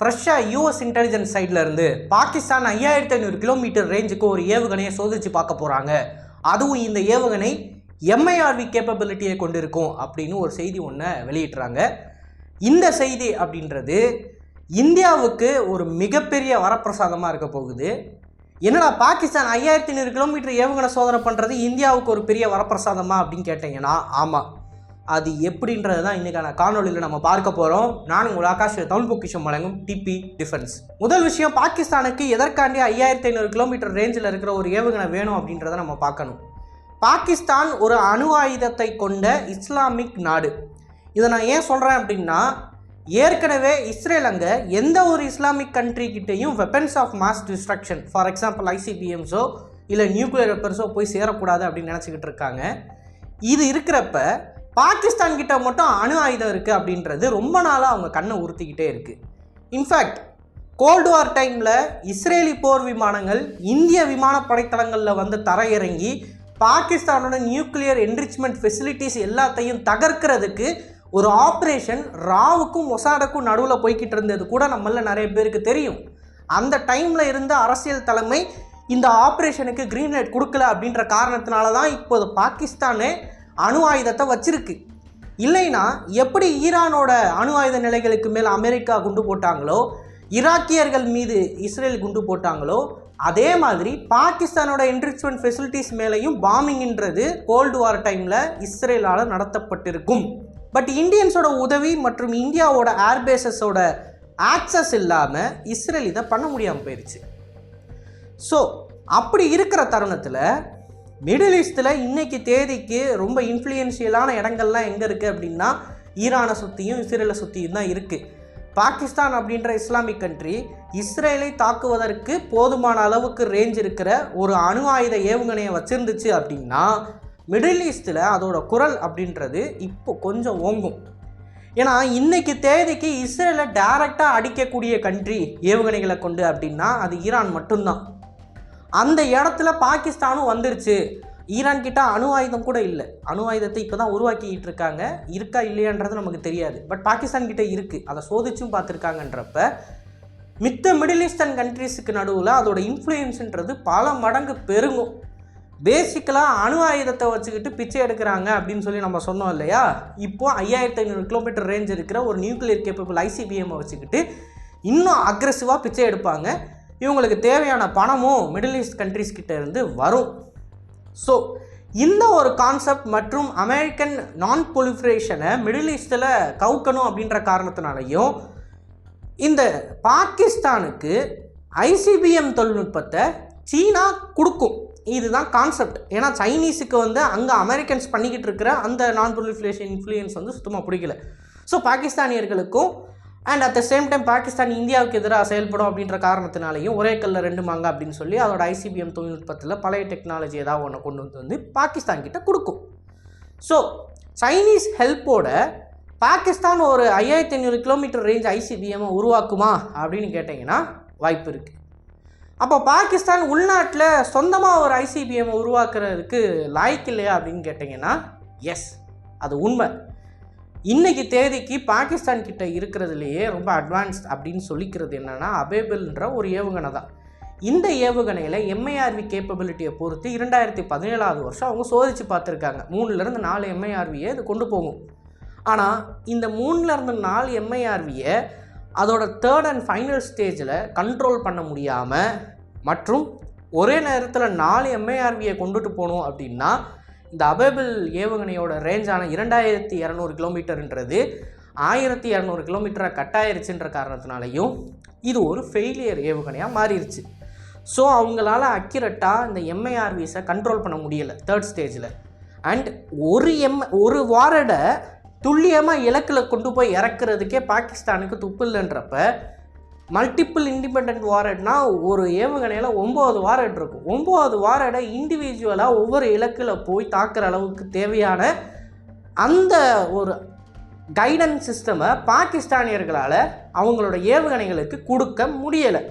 ஃப்ரெஷ்ஷாக US intelligence சைட்லேருந்து பாகிஸ்தான் ஐயாயிரத்தி ஐநூறு கிலோமீட்டர் ரேஞ்சுக்கு ஒரு ஏவுகணையை சோதிச்சு பார்க்க போகிறாங்க அதுவும் இந்த ஏவுகணை எம்ஐஆர்வி கேப்பபிலிட்டியை கொண்டிருக்கும் அப்படின்னு ஒரு செய்தி ஒன்றை வெளியிட்றாங்க இந்த செய்தி அப்படின்றது இந்தியாவுக்கு ஒரு மிகப்பெரிய வரப்பிரசாதமாக இருக்க போகுது. என்னடா பாகிஸ்தான் ஐயாயிரத்தி ஐநூறு கிலோமீட்டர் ஏவுகணை சோதனை பண்ணுறது இந்தியாவுக்கு ஒரு பெரிய வரப்பிரசாதமா அப்படின்னு கேட்டிங்கன்னா ஆமாம் அது எப்படின்றது தான் இன்றைக்கான காணொலியில் நம்ம பார்க்க போகிறோம் நான் உங்கள் ஆகாஷ் தமிழ் பொக்கிஷம் வழங்கும் டிபி டிஃபென்ஸ் முதல் விஷயம் பாகிஸ்தானுக்கு எதற்காண்டி ஐயாயிரத்தி ஐநூறு கிலோமீட்டர் ரேஞ்சில் இருக்கிற ஒரு ஏவுகணை வேணும் அப்படின்றத நம்ம பார்க்கணும். பாகிஸ்தான் ஒரு அணு ஆயுதத்தை கொண்ட இஸ்லாமிக் நாடு. இதை நான் ஏன் சொல்கிறேன் அப்படின்னா ஏற்கனவே இஸ்ரேல் அங்கே எந்த ஒரு இஸ்லாமிக் கண்ட்ரி கிட்டேயும் weapons of mass destruction for example ஐசிபிஎம்ஸோ இல்லை நியூக்ளியர் வெப்பன்ஸோ போய் சேரக்கூடாது அப்படின்னு நினச்சிக்கிட்டு இருக்காங்க. இது இருக்கிறப்ப பாகிஸ்தான் கிட்ட மட்டும் அணு ஆயுதம் இருக்குது அப்படின்றது ரொம்ப நாளாக அவங்க கண்ணை உறுத்திக்கிட்டே இருக்குது இன்ஃபேக்ட் கோல்டு வார் டைமில் இஸ்ரேலி போர் விமானங்கள் இந்திய விமான படைத்தளங்களில் வந்து தரையிறங்கி பாகிஸ்தானோட நியூக்ளியர் என்ரிச்மெண்ட் ஃபெசிலிட்டிஸ் எல்லாத்தையும் தகர்க்கிறதுக்கு ஒரு ஆப்ரேஷன் ராவுக்கும் மொசாடுக்கும் நடுவில் போய்கிட்டு இருந்தது கூட நம்மள நிறைய பேருக்கு தெரியும். அந்த டைமில் இருந்த அரசியல் தலைமை இந்த ஆப்ரேஷனுக்கு க்ரீன் லைட் கொடுக்கல அப்படின்ற காரணத்தினால தான் இப்போது பாகிஸ்தானே அணு ஆயுதத்தை வச்சிருக்கு. இல்லைன்னா எப்படி ஈரானோட அணு ஆயுத நிலைகளுக்கு மேல் அமெரிக்கா குண்டு போட்டாங்களோ ஈராக்கியர்கள் மீது இஸ்ரேல் குண்டு போட்டாங்களோ அதே மாதிரி பாகிஸ்தானோட என்ரிச்மெண்ட் ஃபெசிலிட்டிஸ் மேலேயும் பாம்பிங்ன்றது கோல்டு வார் டைமில் இஸ்ரேலால் நடத்தப்பட்டிருக்கும். பட் இந்தியன்ஸோட உதவி மற்றும் இந்தியாவோட ஏர்பேசஸோட ஆக்சஸ் இல்லாமல் இஸ்ரேல் இதை பண்ண முடியாமல் போயிடுச்சு ஸோ அப்படி இருக்கிற தருணத்தில் மிடில் ஈஸ்டில் இன்றைக்கி தேதிக்கு ரொம்ப இன்ஃப்ளூயன்ஷியலான இடங்கள்லாம் எங்கே இருக்குது அப்படின்னா ஈரானை சுற்றியும் இஸ்ரேலை சுற்றியும் தான் இருக்குது பாகிஸ்தான் அப்படின்ற இஸ்லாமிக் கண்ட்ரி இஸ்ரேலை தாக்குவதற்கு போதுமான அளவுக்கு ரேஞ்ச் இருக்கிற ஒரு அணு ஆயுத ஏவுகணையை வச்சுருந்துச்சு அப்படின்னா மிடில் ஈஸ்டில் அதோட குரல் அப்படின்றது இப்போ கொஞ்சம் ஓங்கும். ஏன்னா இன்னைக்கு தேதிக்கு இஸ்ரேலை டைரெக்டாக அடிக்கக்கூடிய கண்ட்ரி ஏவுகணைகளை கொண்டு அப்படின்னா அது ஈரான் மட்டும்தான். அந்த இடத்துல பாகிஸ்தானும் வந்துருச்சு. ஈரான் கிட்ட அணு ஆயுதம் கூட இல்லை. அணு ஆயுதத்தை இப்போ தான் உருவாக்கிக்கிட்டு இருக்காங்க. இருக்கா இல்லையான்றது நமக்கு தெரியாது. பட் பாகிஸ்தான் கிட்ட இருக்குது அதை சோதிச்சும் பார்த்துருக்காங்கன்றப்ப மித்த மிடில் ஈஸ்டர்ன் கண்ட்ரீஸுக்கு நடுவில் அதோட இன்ஃப்ளூயன்ஸுன்றது பல மடங்கு பெருகும். பேசிக்கலாக அணு ஆயுதத்தை வச்சுக்கிட்டு பிச்சை எடுக்கிறாங்க அப்படின்னு சொல்லி நம்ம சொன்னோம் இல்லையா? இப்போ ஐயாயிரத்தி ஐநூறு கிலோமீட்டர் ரேஞ்ச் இருக்கிற ஒரு நியூக்ளியர் கேப்பபிள் ஐசிபிஎம்மை வச்சுக்கிட்டு இன்னும் அக்ரெசிவாக பிச்சை எடுப்பாங்க. இவங்களுக்கு தேவையான பணமும் மிடில் ஈஸ்ட் கண்ட்ரிஸ் கிட்ட இருந்து வரும். ஸோ இந்த ஒரு கான்செப்ட் மற்றும் அமெரிக்கன் நான் பொலிஃபரேஷனை மிடில் ஈஸ்டில் கவுக்கணும் அப்படின்ற காரணத்தினாலையும் இந்த பாகிஸ்தானுக்கு ஐசிபிஎம் தொழில்நுட்பத்தை சீனா கொடுக்கும். இதுதான் கான்செப்ட் ஏன்னா சைனீஸுக்கு வந்து அங்கே அமெரிக்கன்ஸ் பண்ணிக்கிட்டு இருக்கிற அந்த நான் பொலிஃபரேஷன் இன்ஃப்ளூயன்ஸ் வந்து சுத்தமாக பிடிக்கல. So பாகிஸ்தானியர்களுக்கும் and at the same time Pakistan இந்தியாவுக்கு எதிராக செயல்படும் அப்படின்ற காரணத்தினாலையும் ஒரே கல்ல ரெண்டு மாங்க அப்படின்னு சொல்லி அதோட ஐசிபிஎம் தொழில்நுட்பத்தில் பழைய டெக்னாலஜி ஏதாவது ஒன்று கொண்டு வந்து வந்து பாகிஸ்தான் கிட்ட கொடுக்கும். ஸோ சைனீஸ் ஹெல்ப்போட பாகிஸ்தான் ஒரு ஐயாயிரத்தி ஐநூறு கிலோமீட்டர் ரேஞ்ச் ஐசிபிஎம்மை உருவாக்குமா அப்படின்னு கேட்டிங்கன்னா வாய்ப்பு இருக்குது அப்போ பாகிஸ்தான் உள்நாட்டில் சொந்தமாக ஒரு ஐசிபிஎம் உருவாக்குறதுக்கு லாய்க்கு இல்லையா அப்படின்னு கேட்டிங்கன்னா எஸ் அது உண்மை. இன்றைக்கி தேதிக்கு பாகிஸ்தான் கிட்ட இருக்கிறதுலையே ரொம்ப அட்வான்ஸ்ட் அப்படின்னு சொல்லிக்கிறது என்னென்னா அபேபிள்ன்ற ஒரு ஏவுகணை தான். இந்த ஏவுகணையில் எம்ஐஆர்வி கேப்பபிலிட்டியை பொறுத்து இரண்டாயிரத்தி பதினேழாவது வருஷம் அவங்க சோதித்து பார்த்துருக்காங்க. மூணுலேருந்து நாலு எம்ஐஆர்வியை இது கொண்டு போகும். ஆனால் இந்த மூணுலேருந்து நாலு எம்ஐஆர்வியை அதோட தேர்ட் அண்ட் ஃபைனல் ஸ்டேஜில் கண்ட்ரோல் பண்ண முடியாமல் மற்றும் ஒரே நேரத்தில் நாலு எம்ஐஆர்வியை கொண்டுட்டு போகணும் அப்படின்னா இந்த அபேபிள் ஏவுகணையோட ரேஞ்சான இரண்டாயிரத்தி இரநூறு கிலோமீட்டர்ன்றது ஆயிரத்தி இரநூறு கிலோமீட்டராக கட்டாயிருச்சுன்ற காரணத்தினாலையும் இது ஒரு ஃபெயிலியர் ஏவுகணையாக மாறிடுச்சு ஸோ அவங்களால அக்யூரட்டாக இந்த எம்ஐஆர்விஸை கண்ட்ரோல் பண்ண முடியலை தேர்ட் ஸ்டேஜில் அண்ட் ஒரு எம் ஒரு வாரடை துல்லியமாக இலக்கில் கொண்டு போய் இறக்குறதுக்கே பாகிஸ்தானுக்கு துப்பு இல்லைன்றப்ப மல்டிப்புள் இண்டிபெண்ட் வாரட்னா ஒரு ஏவுகணையில் ஒம்பது வாரட் இருக்கும். ஒம்பது வாரடை இண்டிவிஜுவலாக ஒவ்வொரு இலக்கில் போய் தாக்குற அளவுக்கு தேவையான அந்த ஒரு கைடன்ஸ் சிஸ்டமை பாகிஸ்தானியர்களால் அவங்களோட ஏவுகணைகளுக்கு கொடுக்க முடியலை.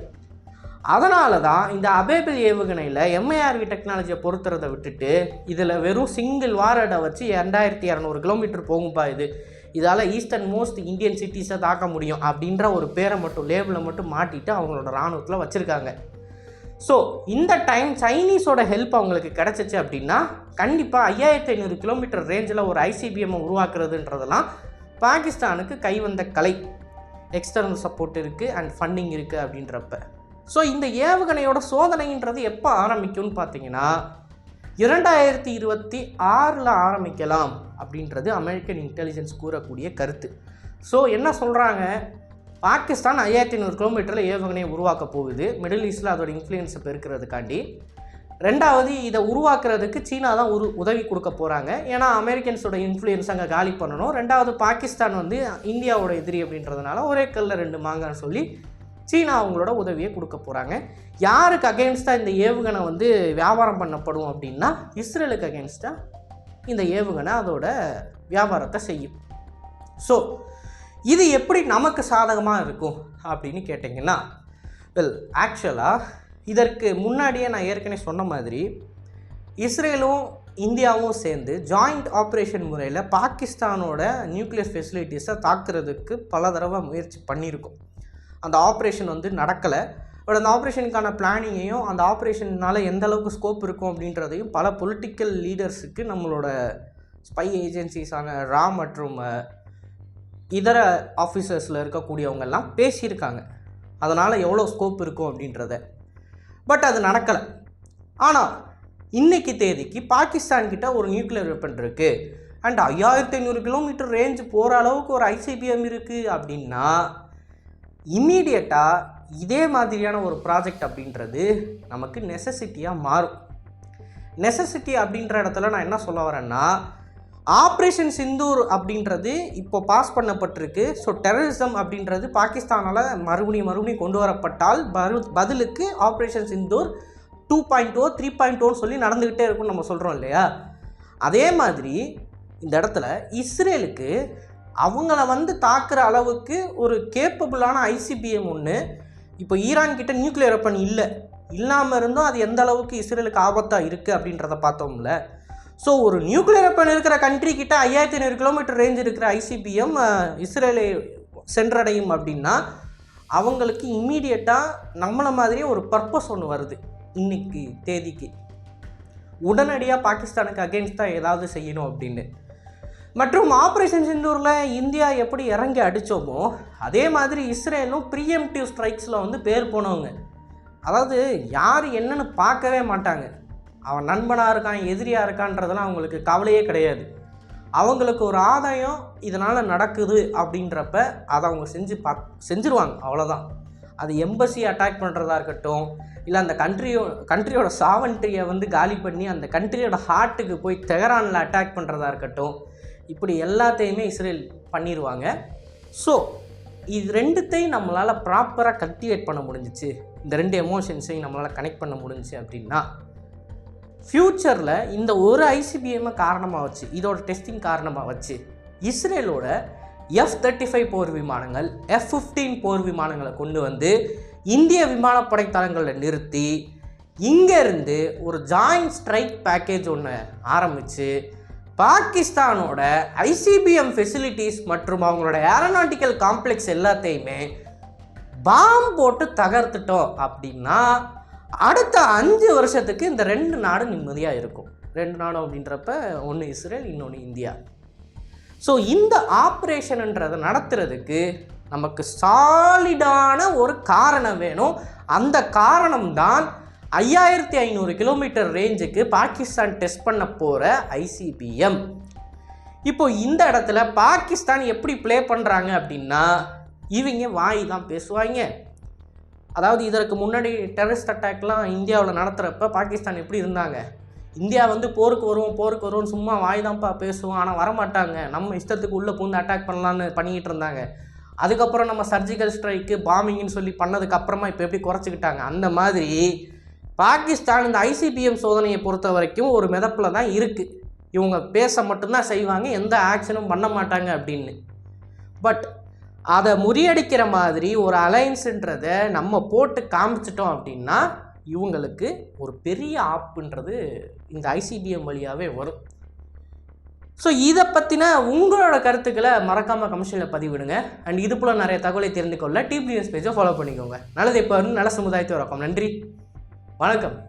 அதனால தான் இந்த அபேபிள் ஏவுகணையில் எம்ஐஆர்வி டெக்னாலஜியை பொறுத்துறதை விட்டுட்டு இதில் வெறும் சிங்கிள் வாரடை வச்சு ரெண்டாயிரத்தி இரநூறு கிலோமீட்டர் போகும்பா இது. இதால் ஈஸ்டர்ன் மோஸ்ட் இந்தியன் சிட்டிஸை தாக்க முடியும் அப்படின்ற ஒரு பேரை மட்டும் லேபிளை மட்டும் மாட்டிட்டு அவங்களோட இராணுவத்தில் வச்சுருக்காங்க. ஸோ இந்த டைம் சைனீஸோட ஹெல்ப் அவங்களுக்கு கிடச்சிச்சு அப்படின்னா கண்டிப்பாக ஐயாயிரத்தி ஐநூறு கிலோமீட்டர் ரேஞ்சில் ஒரு ஐசிபிஎம்மை உருவாக்குறதுன்றதெல்லாம் பாகிஸ்தானுக்கு கைவந்த கலை. எக்ஸ்டர்னல் சப்போர்ட் இருக்குது அண்ட் ஃபண்டிங் இருக்குது அப்படின்றப்ப. ஸோ இந்த ஏவுகணையோட சோதனைன்றது எப்போ ஆரம்பிக்கும்னு பார்த்தீங்கன்னா இரண்டாயிரத்தி இருபத்தி ஆறில் ஆரம்பிக்கலாம். அப்படின்றது அமெரிக்கன் இன்டெலிஜென்ஸ் கூறக்கூடிய கருத்து. ஸோ என்ன சொல்கிறாங்க பாகிஸ்தான் ஐயாயிரத்தி ஐநூறு கிலோமீட்டரில் ஏவுகணையை உருவாக்க போகுது. மிடில் ஈஸ்டில் அதோட இன்ஃப்ளூயன்ஸை பெருக்கிறதுக்காண்டி. ரெண்டாவது இதை உருவாக்குறதுக்கு சீனா தான் உரு உதவி கொடுக்க போகிறாங்க ஏன்னா அமெரிக்கன்ஸோட இன்ஃப்ளூயன்ஸ் அங்கே காலி பண்ணணும். ரெண்டாவது பாகிஸ்தான் வந்து இந்தியாவோட எதிரி அப்படின்றதுனால ஒரே கல்ல ரெண்டு மாங்கன்னு சொல்லி சீனா அவங்களோட உதவியை கொடுக்க போகிறாங்க யாருக்கு அகேன்ஸ்டாக இந்த ஏவுகணை வந்து வியாபாரம் பண்ணப்படும் அப்படின்னா இஸ்ரேலுக்கு அகேன்ஸ்டாக இந்த ஏவுகணை அதோட வியாபாரத்தை செய்யும். ஸோ இது எப்படி நமக்கு சாதகமாக இருக்கும் அப்படின்னு கேட்டிங்கன்னா வெல் ஆக்சுவலாக இதற்கு முன்னாடியே நான் ஏற்கனவே சொன்ன மாதிரி இஸ்ரேலும் இந்தியாவும் சேர்ந்து ஜாயிண்ட் ஆப்ரேஷன் முறையில் பாகிஸ்தானோட நியூக்ளியர் ஃபெசிலிட்டிஸை தாக்குறதுக்கு பல தடவை முயற்சி பண்ணியிருக்கோம். அந்த ஆப்ரேஷன் வந்து நடக்கலை. பட் அந்த ஆப்ரேஷனுக்கான பிளானிங்கையும் அந்த ஆப்ரேஷனால் எந்த அளவுக்கு ஸ்கோப் இருக்கும் அப்படின்றதையும் பல பொலிட்டிக்கல் லீடர்ஸுக்கு நம்மளோட ஸ்பை ஏஜென்சிஸான ரா மற்றும் இதர ஆஃபீஸர்ஸில் இருக்கக்கூடியவங்கெல்லாம் பேசியிருக்காங்க. அதனால் எவ்வளோ ஸ்கோப் இருக்கும் அப்படின்றத. பட் அது நடக்கலை. ஆனால் இன்றைக்கி தேதிக்கு பாகிஸ்தான் கிட்ட ஒரு நியூக்ளியர் வெப்பன் இருக்குது அண்ட் ஐயாயிரத்தி ஐநூறு கிலோமீட்டர் ரேஞ்சு போகிற அளவுக்கு ஒரு ஐசிபிஎம் இருக்குது அப்படின்னா இம்மீடியட்டாக இதே மாதிரியான ஒரு ப்ராஜெக்ட் அப்படின்றது நமக்கு நெசசிட்டியாக மாறும். நெசசிட்டி அப்படின்ற இடத்துல நான் என்ன சொல்ல வரேன்னா ஆப்ரேஷன் சிந்தூர் அப்படின்றது இப்போ பாஸ் பண்ணப்பட்டிருக்கு. ஸோ டெரரிசம் அப்படின்றது பாகிஸ்தானால் மறுபடியும் மறுபடியும் கொண்டு வரப்பட்டால் பதிலுக்கு operation Sindoor two point O three point ஓன்னு சொல்லி நடந்துக்கிட்டே இருக்கும்னு நம்ம சொல்கிறோம் இல்லையா? அதே மாதிரி இந்த இடத்துல இஸ்ரேலுக்கு அவங்கள வந்து தாக்குற அளவுக்கு ஒரு கேப்பபிளான ஐசிபிஎம் ஒன்று இப்போ ஈரான் கிட்ட நியூக்ளியர் வெப்பன் இல்லை. இல்லாமல் இருந்தும் அது எந்த அளவுக்கு இஸ்ரேலுக்கு ஆபத்தாக இருக்குது அப்படின்றத பார்த்தோம்ல. ஸோ ஒரு நியூக்ளியர் வெப்பன் இருக்கிற கண்ட்ரி கிட்ட ஐயாயிரத்தி ஐநூறு கிலோமீட்டர் ரேஞ்ச் இருக்கிற ஐசிபிஎம் இஸ்ரேலை சென்றடையும் அப்படின்னா அவங்களுக்கு இம்மீடியட்டாக நம்மளை மாதிரியே ஒரு பர்பஸ் ஒன்று வருது இன்னைக்கு தேதிக்கு. உடனடியாக பாகிஸ்தானுக்கு அகேன்ஸ்டாக ஏதாவது செய்யணும் அப்படின்னு. மற்றும் ஆப்ரேஷன் சிந்தூரில் இந்தியா எப்படி இறங்கி அடித்தோமோ அதே மாதிரி இஸ்ரேலும் ப்ரீஎம்டிவ் ஸ்ட்ரைக்ஸில் வந்து பேர் போனவங்க. அதாவது யார் என்னன்னு பார்க்கவே மாட்டாங்க. அவன் நண்பனாக இருக்கான் எதிரியாக இருக்கான்றதெல்லாம் அவங்களுக்கு கவலையே கிடையாது. அவங்களுக்கு ஒரு ஆதாயம் இதனால் நடக்குது அப்படின்றப்ப அதை அவங்க செஞ்சு பா செஞ்சுருவாங்க அவ்வளோதான் அது எம்பசி அட்டாக் பண்ணுறதா இருக்கட்டும் இல்லை அந்த கண்ட்ரியோ கண்ட்ரியோட சாவன்ட்ரியை வந்து காலி பண்ணி அந்த கண்ட்ரியோட ஹார்ட்டுக்கு போய் தெஹரானில் அட்டாக் பண்ணுறதா இருக்கட்டும் இப்படி எல்லாத்தையுமே இஸ்ரேல் பண்ணிடுவாங்க ஸோ இது ரெண்டுத்தையும் நம்மளால் ப்ராப்பராக கல்டிவேட் பண்ண முடிஞ்சிச்சு. இந்த ரெண்டு எமோஷன்ஸையும் நம்மளால் கனெக்ட் பண்ண முடிஞ்சுச்சு அப்படின்னா ஃப்யூச்சரில் இந்த ஒரு ஐசிபிஎம்மை காரணமாக வச்சு இதோட டெஸ்டிங் காரணமாக வச்சு இஸ்ரேலோட எஃப் தேர்ட்டி ஃபைவ் போர் விமானங்கள் எஃப் ஃபிஃப்டீன் போர் விமானங்களை கொண்டு வந்து இந்திய விமானப்படை தளங்களில் நிறுத்தி இங்கேருந்து ஒரு ஜாயிண்ட் ஸ்ட்ரைக் பேக்கேஜ் ஒன்று ஆரம்பித்து பாகிஸ்தானோட ஐசிபிஎம் ஃபெசிலிட்டிஸ் மற்றும் அவங்களோட ஏரோநாட்டிக்கல் காம்ப்ளெக்ஸ் எல்லாத்தையுமே பாம் போட்டு தகர்த்துட்டோம் அப்படின்னா அடுத்த அஞ்சு வருஷத்துக்கு இந்த ரெண்டு நாடும் நிம்மதியாக இருக்கும். ரெண்டு நாடும் அப்படின்றப்ப ஒன்று இஸ்ரேல் இன்னொன்று இந்தியா. ஸோ இந்த ஆப்ரேஷன்ன்றதை நடத்துறதுக்கு நமக்கு சாலிடான ஒரு காரணம் வேணும். அந்த காரணம் தான் ஐயாயிரத்தி ஐநூறு கிலோமீட்டர் ரேஞ்சுக்கு பாகிஸ்தான் டெஸ்ட் பண்ண போகிற ஐசிபிஎம் இப்போ இந்த இடத்துல பாகிஸ்தான் எப்படி ப்ளே பண்ணுறாங்க அப்படின்னா இவங்க வாய் தான் பேசுவாங்க. அதாவது இதற்கு முன்னாடி டெரரிஸ்ட் அட்டாக்லாம் இந்தியாவில் நடத்துகிறப்ப பாகிஸ்தான் எப்படி இருந்தாங்க? இந்தியா வந்து போருக்கு வருவோம் போருக்கு வருவோம் சும்மா வாய் தான்ப்பா பேசுவோம் ஆனால் வரமாட்டாங்க. நம்ம இஷ்டத்துக்கு உள்ளே பூந்து அட்டாக் பண்ணலான்னு பண்ணிக்கிட்டு இருந்தாங்க. அதுக்கப்புறம் நம்ம சர்ஜிக்கல் ஸ்ட்ரைக்கு பாம்பிங்னு சொல்லி பண்ணதுக்கப்புறமா இப்போ எப்படி குறைச்சிக்கிட்டாங்க? அந்த மாதிரி பாகிஸ்தான் இந்த ஐசிபிஎம் சோதனையை பொறுத்த வரைக்கும் ஒரு மிதப்பில் தான் இருக்குது இவங்க பேச மட்டும்தான் செய்வாங்க எந்த ஆக்ஷனும் பண்ண மாட்டாங்க அப்படின்னு. பட் அதை முறியடிக்கிற மாதிரி ஒரு அலைன்ஸுன்றதை நம்ம போட்டு காமிச்சிட்டோம் அப்படின்னா இவங்களுக்கு ஒரு பெரிய ஆப்புன்றது இந்த ஐசிபிஎம் வழியாகவே வரும். ஸோ இதை பற்றின உங்களோட கருத்துக்களை மறக்காமல் கமிஷனில் பதிவிடுங்க. அண்ட் இது போல் நிறைய தகவலை தெரிந்து கொள்ள டிபிஎஸ் பேஜை ஃபாலோ பண்ணிக்கோங்க. நல்லது இப்போ நல்ல சமுதாயத்தை வரக்கும் நன்றி. வணக்கம்.